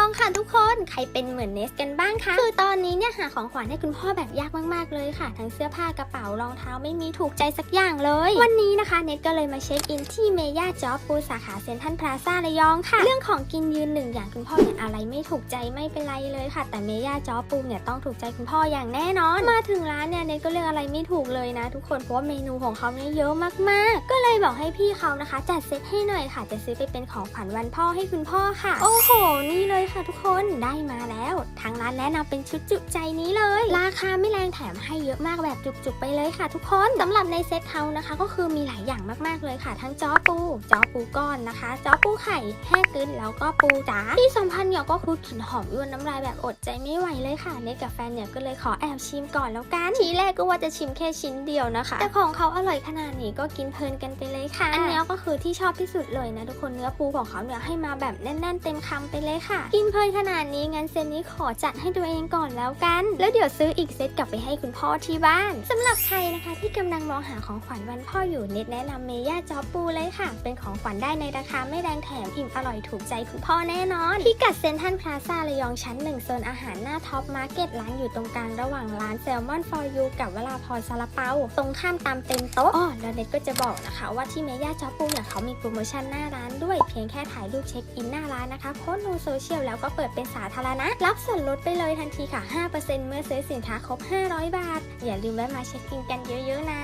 องค่ะทุกคน ใครเป็นเหมือนเนสกันบ้างคะ คือตอนนี้เนี่ยหาของขวัญให้คุณพ่อแบบยากมากๆเลยค่ะ ทั้งเสื้อผ้ากระเป๋ารองเท้าไม่มีถูกใจสักอย่างเลย วันนี้นะคะเนสก็เลยมาเช็คอินที่เมย่าจอปูสาขาเซ็นทรัลพลาซ่าระยองค่ะ เรื่องของกินยืนหนึ่งอย่างคุณพ่อเนี่ยอะไรไม่ถูกใจไม่เป็นไรเลยค่ะ แต่เมย่าจอปูเนี่ยต้องถูกใจคุณพ่ออย่างแน่นอน มาถึงร้านเนี่ยเนสก็เลือกอะไรไม่ถูกเลยนะ ทุกคนเพราะว่าเมนูของเขาเนี่ยเยอะมากๆ ก็เลยบอกให้พี่เขานะคะ จัดเซตให้หน่อยค่ะ จะซื้อไปเป็นของขวัญวันพ่อให้คุณพ่อค่ะ โอ้โห นี่เลยค่ะทุกคนได้มาแล้ว ทางร้านแนะนำเป็นชุดจุใจนี้เลย ราคาไม่แรงแถมให้เยอะมากแบบจุกๆไปเลยค่ะ ทุกคนสำหรับในเซ็ตเขานะคะ ก็คือมีหลายอย่างมากๆเลยค่ะ ทั้งจ้อปูจ้อปูก้อนนะคะจ้อปูไข่แห้กึนแล้วก็ปูจ๋าที่สำคัญเนี่ยก็คือกลิ่นหอมยวนน้ำลายแบบอดใจไม่ไหวเลยค่ะเนกับแฟนเนี่ยก็เลยขอแอบชิมก่อนแล้วกันทีแรกก็ว่าจะชิมแค่ชิ้นเดียวนะคะ แต่ของเขาอร่อยขนาดนี้ก็กินเพลินกันไปเลยค่ะ อันเนี้ยก็คือที่ชอบที่สุดเลยนะทุกคนเนื้อปูของเขาเนี่ยให้มาแบบแน่น ๆ เต็มคำไปเลยค่ะ กินเพลินขนาดนี้งั้นเซตนี้ขอจัดให้ตัวเองก่อนแล้วกัน แล้วเดี๋ยวซื้ออีกเซตกลับไปให้คุณพ่อที่บ้านสำหรับใครนะคะที่กำลังมองหาของขวัญวันพ่ออยู่เน็ตแนะนำเมย่าจอปูเลยค่ะ เป็นของขวัญได้ในราคาไม่แรงแถมอิ่มอร่อยถูกใจคุณพ่อแน่นอนที่กัดเซนทรัลพลาซาระยองชั้นหนึ่งโซนอาหารหน้าท็อปมาร์เก็ตร้านอยู่ตรงกลางระหว่างร้านแซลมอนฟอร์ยูกับเวลาพรซาลาเปาตรงข้ามตามเต็มโต๊ะอ้อแล้วเน็ตก็จะบอกนะคะว่าที่เมย่าจอปูเนี่ยเขามีโปรโมชั่นหน้าร้านด้วยเพียงแค่ถ่ายรูปเช็คอินหน้าร้านนะคะโพสต์ลงโซเชียลแล้วก็เปิดเป็นสาธารณะ รับส่วนลดไปเลยทันทีค่ะ 5%เมื่อซื้อสินค้าครบ 500 บาท อย่าลืมแวะมาเช็คอินกันเยอะๆนะ